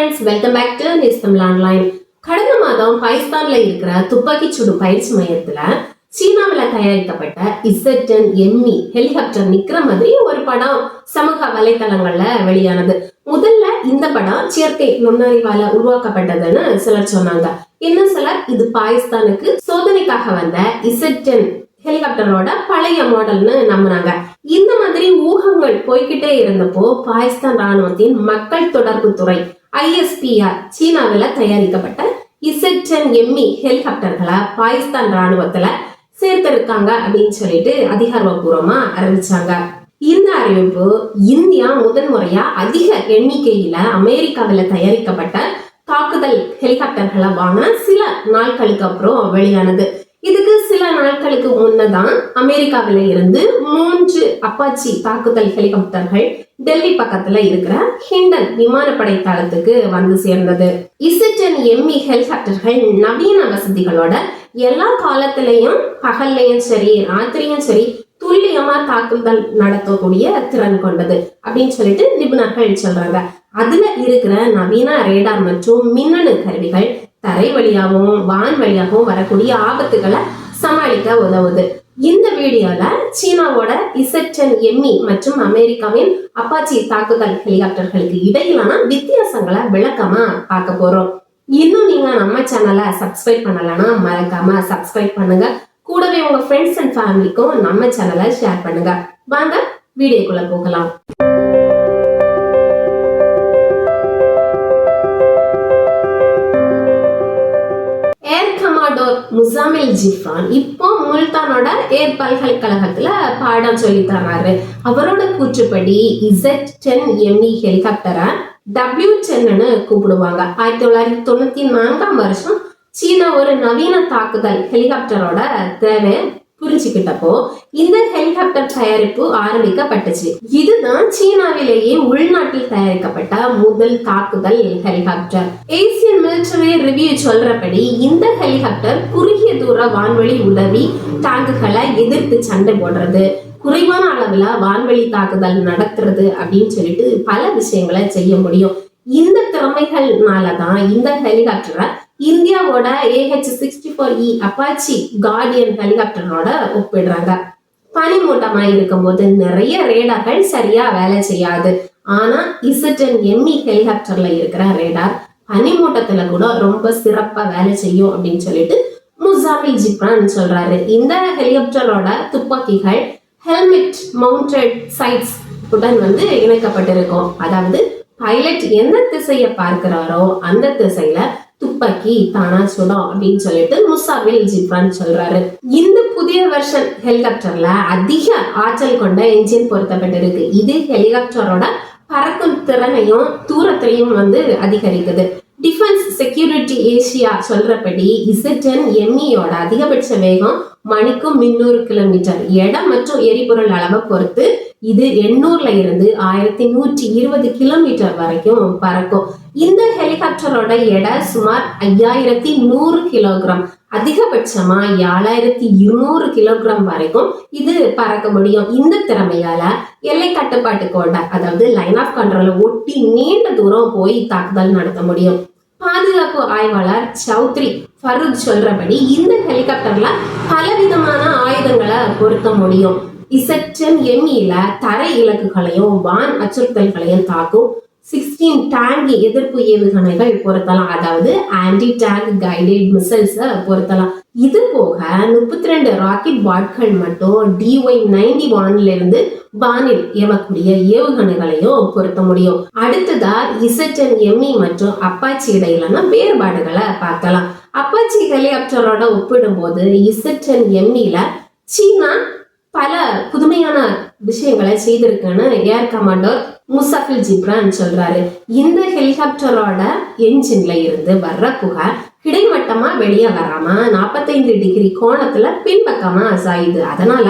Friends welcome back to news Tamil online கடந்த மாதம் பாகிஸ்தான்ல இருக்கிற துப்பாக்கி சுடும் பயிற்சி மையத்துல சீனாவுல தயாரிக்கப்பட்ட இசட்டன் எம்மி ஹெலிகாப்டர் நிக்கிற மாதிரி ஒரு படம் சமூக வலைதளங்கள்ல வெளியானது. முதல்ல இந்த படம் செயற்கை நுண்ணறிவால உருவாக்கப்பட்டதுன்னு சிலர் சொன்னாங்க. இன்னும் சிலர்? இது பாகிஸ்தானுக்கு சோதனைக்காக வந்த இசட்டன் ஹெலிகாப்டரோட பழைய மாடல்னு நம்புனாங்க இந்த மாதிரி ஊகங்கள் போய்கிட்டே இருந்தப்போ பாகிஸ்தான் ராணுவத்தின் மக்கள் தொடர்பு துறை ஐஎஸ்பிஆர் சீனாவில் தயாரிக்கப்பட்ட இசட்டன் எம்மி ஹெலிகாப்டர்களை பாகிஸ்தான் ராணுவத்துல சேர்த்திருக்காங்க அப்படின்னு சொல்லிட்டு அதிகாரப்பூர்வமா அறிவிச்சாங்க. இந்த அறிவிப்பு இந்தியா முதன்முறையா அதிக எண்ணிக்கையில அமெரிக்காவில தயாரிக்கப்பட்ட தாக்குதல் ஹெலிகாப்டர்களை வாங்க சில நாட்களுக்கு அப்புறம் வெளியானது. இதுக்கு சில நாட்களுக்கு முன்னதான் அமெரிக்காவில இருந்து மூன்று அப்பாச்சி தாக்குதல் ஹெலிகாப்டர்கள் டெல்லி பக்கத்துல இருக்கிற ஹிண்டன் விமானப்படை தளத்துக்கு வந்து சேர்ந்தது. இசிட்டன் எம்மி ஹெலிகாப்டர்கள் நவீன வசதிகளோட எல்லா காலத்திலையும் பகல்லையும் சரி ராத்திரியும் சரி துல்லியமா தாக்குதல் நடத்தக்கூடிய திறன் கொண்டது அப்படின்னு சொல்லிட்டு நிபுணர்கள் சொல்றாங்க. அதுல இருக்கிற நவீன ரேடார் மற்றும் மின்னணு கருவிகள் தரை வழியாகவும் வான் வழியாகவும் வரக்கூடிய ஆபத்துகளை சமாளிக்க உதவுது. இந்த வீடியோல சீனாவோட இசட்டன் எம்மி மற்றும் அமெரிக்காவின் அப்பாச்சி தாக்குதல் ஹெலிகாப்டர்களுக்கு இடையிலான வித்தியாசங்களை விளக்கமா பார்க்க போறோம். இன்னும் நீங்க நம்ம சேனலை சப்ஸ்கிரைப் பண்ணலன்னா மறக்காம சப்ஸ்கிரைப் பண்ணுங்க. கூடவே உங்க ஃப்ரெண்ட்ஸ் அண்ட் ஃபேமிலிக்கும் நம்ம சேனலை ஷேர் பண்ணுங்க. வாங்க வீடியோக்குள்ள போகலாம். டாக்டர் முசாமில் ஜிஃபான் இப்போ முல்தானோட ஏர் பல்கலைக்கழகத்துல பாடம் சொல்லி தராரு. அவரோட கூற்றுப்படி இசட் டென் எம்இ ஹெலிகாப்டரை டபிள்யூ டென்னு கூப்பிடுவாங்க. ஆயிரத்தி தொள்ளாயிரத்தி தொண்ணூத்தி நான்காம் வருஷம் சீனா ஒரு நவீன தாக்குதல் ஹெலிகாப்டரோட தேவை. புரிஞ்சுக்கிட்டப்போ இந்த ஹெலிகாப்டர் தயாரிப்பு ஆரம்பிக்கப்பட்டுச்சு. இதுதான் சீனாவிலேயே உள்நாட்டில் தயாரிக்கப்பட்ட முதல் தாக்குதல் ஹெலிகாப்டர். ஏசியன் மிலிட்டரி ரிவ்யூ சொல்றபடி இந்த ஹெலிகாப்டர் குறுகிய தூர வான்வழி உதவி டாங்குகளை எதிர்த்து சண்டை போடுறது குறைவான அளவுல வான்வழி தாக்குதல் நடத்துறது அப்படின்னு சொல்லிட்டு பல விஷயங்களை செய்ய முடியும். இந்த திறமைகள்னாலதான் இந்த ஹெலிகாப்டரை இந்தியாவோட AH sixty four E Apache Guardian ஹெலிகாப்டரோட ஒப்பிடுறாங்க. பனிமூட்டமா இருக்கும்போது நிறைய ரேடார்கள் சரியா வேலை செய்யாது. ஆனா இசட்டன் எம்மி ஹெலிகாப்டர்ல இருக்கிற ரேடார் பனிமூட்டத்துல கூட ரொம்ப சிறப்பா வேலை செய்யும் அப்படின்னு சொல்லிட்டு முசாமில் ஜிப்ரான் சொல்றாரு. இந்த ஹெலிகாப்டரோட துப்பாக்கிகள் ஹெல்மெட் மவுண்டட் சைட்ஸ் உடன் வந்து இணைக்கப்பட்டிருக்கும். அதாவது பைலட் எந்த திசையை பார்க்கிறாரோ அந்த திசையில துப்பாக்கி தானா சுடும் அப்படின்னு சொல்லிட்டு முசாவில் ஜிப்ரான் சொல்றாரு. இந்த புதிய வெர்ஷன் ஹெலிகாப்டர்ல அதிக ஆற்றல் கொண்ட என்ஜின் பொருத்தப்பட்டிருக்கு. இது ஹெலிகாப்டரோட பறக்கும் திறனையும் தூரத்திலையும் வந்து அதிகரிக்குது. டிஃபென்ஸ் செக்யூரிட்டி ஏசியா சொல்றபடி இசட்டன் எம்இயோட அதிகபட்ச வேகம் மணிக்கு முன்னூறு கிலோமீட்டர் இடம் மற்றும் எரிபொருள் அளவை பொறுத்து இது எண்ணூர்ல இருந்து ஆயிரத்தி நூற்றி இருபது கிலோமீட்டர் வரைக்கும் பறக்கும். இந்த ஹெலிகாப்டரோட எடை சுமார் ஐயாயிரத்தி நூறு கிலோகிராம். அதிகபட்சமா ஏழாயிரத்தி இருநூறு கிலோகிராம் வரைக்கும் இது பறக்க முடியும். இந்த திறமையால எல்லை கட்டுப்பாட்டு கோட்டை அதாவது லைன் ஆஃப் கண்ட்ரோலை ஒட்டி நீண்ட தூரம் போய் தாக்குதல் நடத்த முடியும். பாதுகாப்பு ஆய்வாளர் சௌத்ரி ஃபருக் சொல்றபடி இந்த ஹெலிகாப்டர்ல பலவிதமான ஆயுதங்களை பொருத்த முடியும். இசட்டன் எம்இல தரை இலக்குகளையும் வான் அச்சுறுத்தல்களையும் தாக்கும். சிக்ஸ்டீன் டேங்க் எதிர்ப்பு ஏவுகணைகள் பொருத்தலாம். அதாவது ஆன்டி டேங்க் கைடட் மிசைல்ஸ் பொருத்தலாம். இது போக முப்பத்தி ரெண்டு ராக்கெட் பாட்கள் மட்டும் டிஒய் நைன்டி ஒன்ல இருந்து வானில் ஏவக்கூடிய ஏவுகணைகளையும் பொருத்த முடியும். அடுத்ததா இசட்டன் எம்இ மற்றும் அப்பாச்சி இடையிலான வேறுபாடுகளை பார்க்கலாம். அப்பாச்சி ஹெலிகாப்டரோட ஒப்பிடும்போது இசட்டன் எம்இல சீனா பல புதுமையான விஷயங்களை செய்திருக்குன்னு ஏர் கமாண்டர் முசாஃபில் ஜிப்ரான் சொல்றாரு. இந்த ஹெலிகாப்டரோட என்ஜின்ல இருந்து வர்ற புகை கிடைமட்டமா வெளியே வராம நாற்பத்தைந்து டிகிரி கோணத்துல பின்பக்கமா சாயுது. அதனால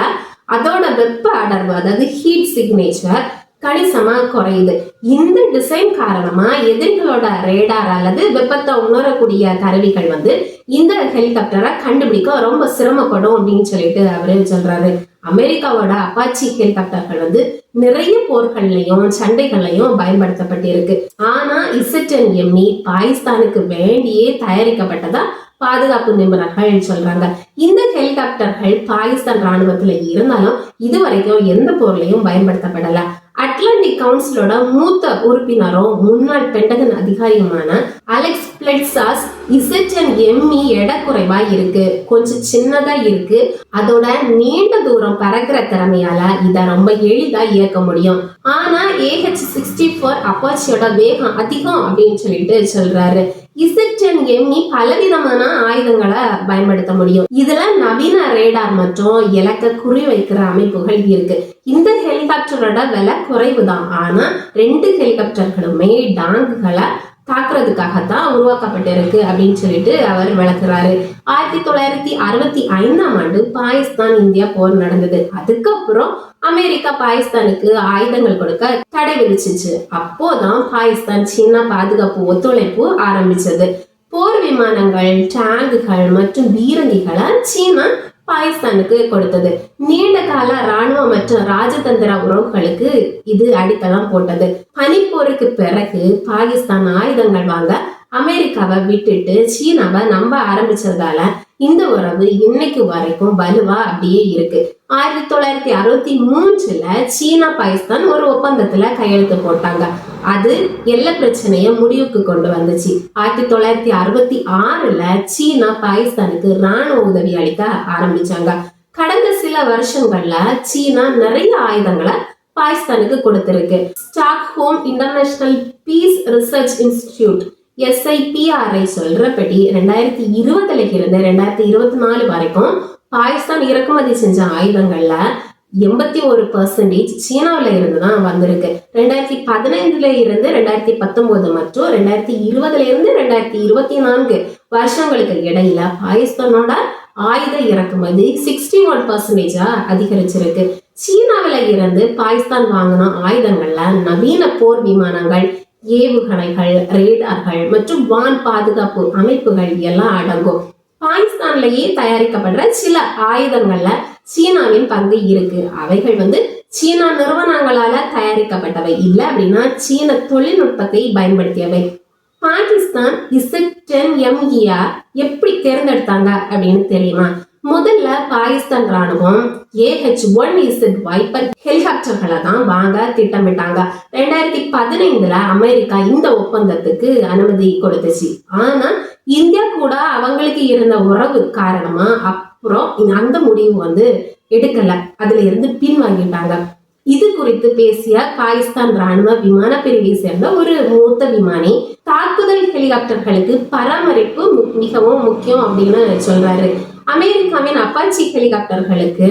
அதோட வெப்ப அடர்வு அதாவது ஹீட் சிக்னேச்சர் கணிசமா குறையுது. இந்த டிசைன் காரணமா எதிரிகளோட ரேடார் அல்லது வெப்பத்தை உணரக்கூடிய கருவிகள் வந்து இந்த ஹெலிகாப்டரை கண்டுபிடிக்க ரொம்ப சிரமப்படும் அப்படின்னு சொல்லிட்டு அவரு சொல்றாரு. அமெரிக்காவோட அப்பாச்சி ஹெலிகாப்டர்கள் வந்து நிறைய போர்கள்லையும் சண்டைகள்லையும் பயன்படுத்தப்பட்டிருக்கு. ஆனா இசட்டன் எம்மி பாகிஸ்தானுக்கு வேண்டியே தயாரிக்கப்பட்டதா பாதுகாப்பு நிபுணர்கள் சொல்றாங்க. இந்த ஹெலிகாப்டர்கள் பாகிஸ்தான் ராணுவத்துல இருந்தாலும் இதுவரைக்கும் எந்த போர்லயும் பயன்படுத்தப்படல. அட்லாண்டிக் கவுன்சிலோட மூத்த உறுப்பினரும் முன்னாள் பெண்டகன் அதிகாரியுமான அலெக்ஸ் பிளட்சாஸ் இசட்சன் எம்மி எடை குறைவா இருக்கு. கொஞ்சம் சின்னதா இருக்கு. அதோட நீண்ட தூரம் பறக்கிற திறமையால இத ரொம்ப எளிதா இயக்க முடியும். ஆனா ஏஹெச் சிக்ஸ்டி ஃபோர் அப்பாச்சியோட வேகம் அதிகம் அப்படின்னு சொல்லிட்டு சொல்றாரு. இசட்டன் பலவிதமான ஆயுதங்களை பயன்படுத்த முடியும். இதுல நவீன ரேடார் மற்றும் இலக்க குறி வைக்கிற அமைப்புகள் இருக்கு. இந்த ஹெலிகாப்டரோட விலை குறைவு தான் ஆனா ரெண்டு ஹெலிகாப்டர்களுமே டாங்குகளை தாக்குறதுக்காகத்தான் உருவாக்கப்பட்டிருக்கு அப்படின்னு சொல்லிட்டு அவர் விளக்குறாரு. ஆயிரத்தி தொள்ளாயிரத்தி அறுபத்தி ஐந்தாம் ஆண்டு பாகிஸ்தான் இந்தியா போர் நடந்தது. அதுக்கப்புறம் அமெரிக்கா பாகிஸ்தானுக்கு ஆயுதங்கள் கொடுக்க தடை விதிச்சிச்சு. அப்போதான் பாகிஸ்தான் சீனா பாதுகாப்பு ஒத்துழைப்பு ஆரம்பிச்சது. போர் விமானங்கள் டேங்குகள் மற்றும் பீரங்கிகளை சீனா பாகிஸ்தானுக்கு கொடுத்தது. நீண்ட கால ராணுவ மற்றும் ராஜதந்திர உறவுகளுக்கு இது அடித்தளம் போட்டது. பனிப்போருக்கு பிறகு பாகிஸ்தான் ஆயுதங்கள் வாங்க அமெரிக்காவை விட்டுட்டு சீனாவை நம்ப ஆரம்பிச்சதால இந்த உறவு இன்னைக்கு வரைக்கும் வலுவா அப்படியே இருக்கு. ஆயிரத்தி தொள்ளாயிரத்தி அறுபத்தி மூன்றுல சீனா பாகிஸ்தான் ஒரு ஒப்பந்தத்துல கையெழுத்து போட்டாங்க. அது எல்லை பிரச்சனைய முடிவுக்கு கொண்டு வந்துச்சு. ஆயிரத்தி தொள்ளாயிரத்தி அறுபத்தி ஆறுல சீனா பாகிஸ்தானுக்கு ராணுவ உதவி அளிக்க ஆரம்பிச்சாங்க. கடந்த சில வருஷங்கள்ல சீனா நிறைய ஆயுதங்களை பாகிஸ்தானுக்கு கொடுத்திருக்கு. Stockholm international peace research institute SIPRI சொல்றபடி ரெண்டாயிரத்தி இருபதுல இருந்து ரெண்டாயிரத்தி இருபத்தி நாலு வரைக்கும் பாகிஸ்தான் இறக்குமதி செஞ்ச ஆயுதங்கள்ல எண்பத்தி ஒரு பர்சன்டேஜ் சீனாவில இருந்து தான் வந்திருக்கு. ரெண்டாயிரத்தி பதினைந்துல இருந்து ரெண்டாயிரத்தி பத்தொன்பது மற்றும் ரெண்டாயிரத்தி இருபதுல இருந்து ரெண்டாயிரத்தி இருபத்தி நான்கு வருஷங்களுக்கு இடையில பாகிஸ்தானோட ஆயுத இறக்குமதி சிக்ஸ்டி ஒன் பர்சன்டேஜா அதிகரிச்சிருக்கு. சீனாவில இருந்து பாகிஸ்தான் வாங்கின ஆயுதங்கள்ல நவீன போர் விமானங்கள் ஏவுகணைகள் ரேடார்கள் மற்றும் வான் பாதுகாப்பு அமைப்புகள் எல்லாம் அடங்கும். பாகிஸ்தான்லயே தயாரிக்கப்படுற சில ஆயுதங்கள்ல சீனாவின் பங்கு இருக்கு. அவைகள் வந்து சீனா நிறுவனங்களால தயாரிக்கப்பட்டவை. இல்லை அப்படின்னா சீன தொழில்நுட்பத்தை பயன்படுத்தியவை. பாகிஸ்தான் இசட் டென் எம்இஆர் எப்படி தேர்ந்தெடுத்தாங்க அப்படின்னு தெரியுமா? முதல்ல பாகிஸ்தான் ராணுவம் ஏஹெச் ஒன் இசட் வைப்பர் ஹெலிகாப்டர்களை தான் வாங்க திட்டமிட்டாங்க. ரெண்டாயிரத்தி பதினைந்துல அமெரிக்கா இந்த ஒப்பந்தத்துக்கு அனுமதி கொடுத்துச்சு. ஆனா இந்தியா கூட அவங்களுக்கு இருந்த உறவு காரணமா அப்புறம் அந்த முடிவு வந்து எடுக்கல. அதுல இருந்து பின்வாங்கிட்டாங்க. இது குறித்து பேசிய பாகிஸ்தான் ராணுவ விமான பிரிவை சேர்ந்த ஒரு மூத்த விமானி தாக்குதல் ஹெலிகாப்டர்களுக்கு பராமரிப்பு மிகவும் முக்கியம் அப்படின்னு சொல்றாரு. அமெரிக்காவின் அப்பாச்சி ஹெலிகாப்டர்களுக்கு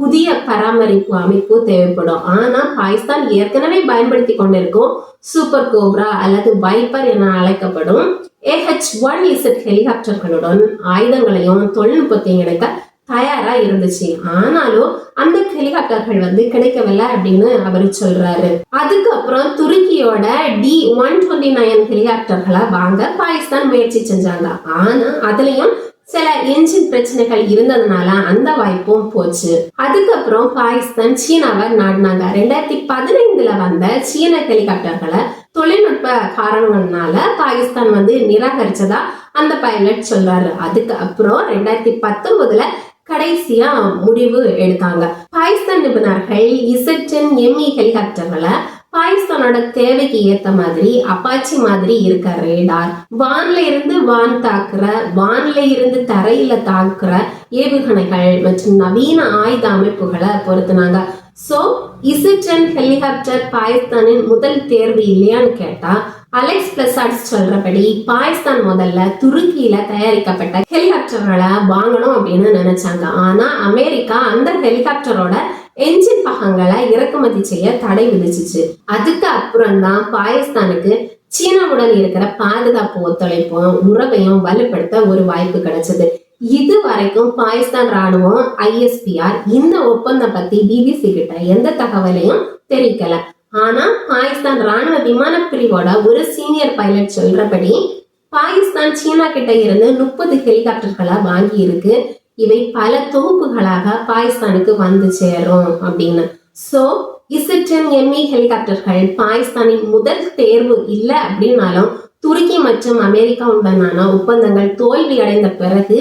புதிய பராமரிப்பு அமைப்பு தேவைப்படும். ஆனா பாகிஸ்தான் ஏற்கனவே பயன்படுத்தி கொண்டிருக்கும் சூப்பர் கோப்ரா அல்லது வைப்பர் என அழைக்கப்படும் ஏஹெச் ஒன் இசட் ஹெலிகாப்டர்களுடன் ஆயுதங்களையும் தொழில்நுட்பத்தையும் எடுக்க தயாரா இருந்துச்சு. ஆனாலும் அந்த ஹெலிகாப்டர்கள் வந்து கிடைக்கவில்லை அப்படின்னு அவர் சொல்றாரு. அதுக்கப்புறம் துருக்கியோட டி ஒன் டுவெண்ட்டி நைன் ஹெலிகாப்டர்களை வாங்க பாகிஸ்தான் முயற்சி செஞ்சாங்க. ஆனா அதுலயும் சில என்ஜின் பிரச்சனைகள் இருந்ததுனால அந்த வாய்ப்பும் போச்சு. அதுக்கப்புறம் பாகிஸ்தான் சீனாவை நாடினாங்க. ரெண்டாயிரத்தி பதினைந்துல வந்த சீன ஹெலிகாப்டர்களை தொழில்நுட்ப காரணங்கள்னால பாகிஸ்தான் வந்து நிராகரிச்சதா அந்த பைலட் சொல்றாரு. அதுக்கு அப்புறம் ரெண்டாயிரத்தி பத்தொன்பதுல கடைசியா முடிவு எடுத்தாங்க. பாகிஸ்தான் நிபுணர்கள் இசட்டன் எம்இ ஹெலிகாப்டர்களை பாகிஸ்தானோட தேவைக்கு ஏத்த மாதிரி அப்பாச்சி மாதிரி இருக்க ரேடார் வான்ல இருந்து வான் தாக்குற வான்ல இருந்து தரையில தாக்குற ஏவுகணைகள் மற்றும் நவீன ஆயுத அமைப்புகளை பொருத்தினாங்க. சோ இசட்டன் ஹெலிகாப்டர் பாகிஸ்தானின் முதல் தேர்வு இல்லையான்னு கேட்டா அலெக்ஸ் பிளசாட்ஸ் சொல்றபடி பாகிஸ்தான் முதல்ல துருக்கியில தயாரிக்கப்பட்ட ஹெலிகாப்டர்களை வாங்கணும் அப்படின்னு நினைச்சாங்க. ஆனா அமெரிக்கா அந்த ஹெலிகாப்டரோட என்ஜின் பாகங்களை இறக்குமதி செய்ய தடை விதிச்சிச்சு. அதுக்கு அப்புறம் தான் பாகிஸ்தானுக்கு சீனாவுடன் இருக்கிற பாதுகாப்பு ஒத்துழைப்பும் உறவையும் வலுப்படுத்த ஒரு வாய்ப்பு கிடைச்சது. இது வரைக்கும் பாகிஸ்தான் ராணுவம் ஐஎஸ்பிஆர் இந்த ஒப்பந்தம் பத்தி பிபிசி கிட்ட எந்த தகவலையும் தெரிவிக்கல. ஆனா பாகிஸ்தான் ராணுவ விமான பிரிவோட ஒரு சீனியர் பைலட் சொல்றபடி பாகிஸ்தான் சீனா கிட்ட இருந்து முப்பது ஹெலிகாப்டர்களை வாங்கி இருக்கு இவை பல தொகுப்புகளாக பாகிஸ்தானுக்கு வந்து சேரும் அப்படின்னு. சோ இசிட்டன் எம்இ ஹெலிகாப்டர்கள் பாகிஸ்தானின் முதல் தேர்வு இல்லை அப்படின்னாலும் துருக்கி மற்றும் அமெரிக்காவுடனான ஒப்பந்தங்கள் தோல்வி அடைந்த பிறகு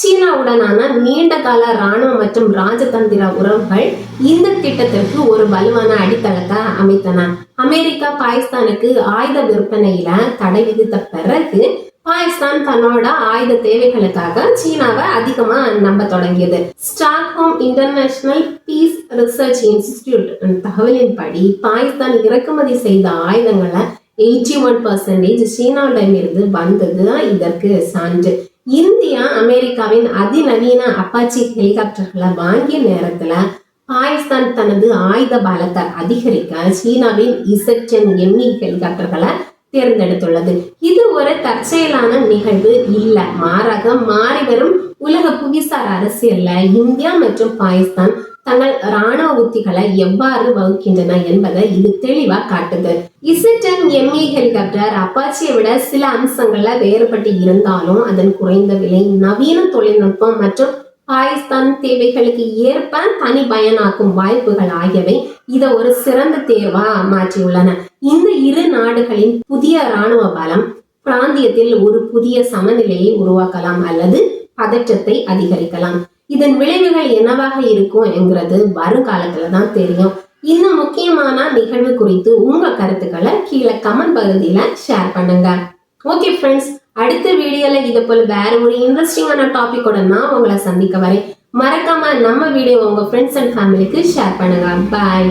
சீனாவுடனான நீண்ட கால ராணுவ மற்றும் ராஜதந்திர உறவுகள் இந்த திட்டத்திற்கு ஒரு வலுவான அடித்தளத்தை அமைத்தன. அமெரிக்கா பாகிஸ்தானுக்கு ஆயுத விற்பனையில தடை விதித்த பிறகு பாகிஸ்தான் தன்னோட ஆயுத தேவைகளுக்காக சீனாவை அதிகமா நம்ப தொடங்கியது. Stockholm international peace research institute தகவலின்படி பாகிஸ்தான் இறக்குமதி செய்த ஆயுதங்களை எயிட்டி ஒன் பர்சன்டேஜ் சீனாவிடமிருந்து வந்தது தான் இதற்கு சான்று. இந்தியா அமெரிக்காவின் அதிநவீன அப்பாச்சி ஹெலிகாப்டர்களை வாங்கிய நேரத்துல பாகிஸ்தான் தனது ஆயுத பலத்தை அதிகரிக்க சீனாவின் இசட்டன் எம்இ ஹெலிகாப்டர்களை தேர்ந்தெடுத்துள்ளது. இது ஒரு தற்செயலான நிகழ்வு இல்ல. மாறாக மாறி வரும் உலக புவிசார் அரசியல்ல இந்தியா மற்றும் பாகிஸ்தான் தங்கள் ராணுவ உத்திகளை எவ்வாறு வகுக்கின்றன என்பதை இது தெளிவா காட்டுது. இசட்டன் எம்இ ஹெலிகாப்டர் அப்பாச்சியை விட சில அம்சங்கள்ல வேறுபட்டு இருந்தாலும் அதன் குறைந்த விலை நவீன தொழில்நுட்பம் மற்றும் ஆயுஸ்தான் தேவைகளுக்கு ஏற்ப தனி பயனாக்கும் வாய்ப்புகள் ஆகியவை இதை ஒரு சிறந்த தேர்வா மாற்றியுள்ளன. இந்த இரு நாடுகளின் புதிய ராணுவ பலம் பிராந்தியத்தில் ஒரு புதிய சமநிலையை உருவாக்கலாம் அல்லது பதற்றத்தை அதிகரிக்கலாம். இதன் விளைவுகள் என்னவாக இருக்கும் என்கிறது வருங்காலத்துல தான் தெரியும். இந்த முக்கியமான நிகழ்வு குறித்து உங்க கருத்துக்களை கீழே கமெண்ட் பகுதியில ஷேர் பண்ணுங்க. ஓகே ஃப்ரெண்ட்ஸ் அடுத்த வீடியோல இது போல வேற ஒரு இன்ட்ரெஸ்டிங்கான டாபிக்கோட நான் உங்களை சந்திக்க வரேன். மறக்காம நம்ம வீடியோ உங்க ஃப்ரெண்ட்ஸ் அண்ட் ஃபேமிலிக்கு ஷேர் பண்ணுங்க. பாய்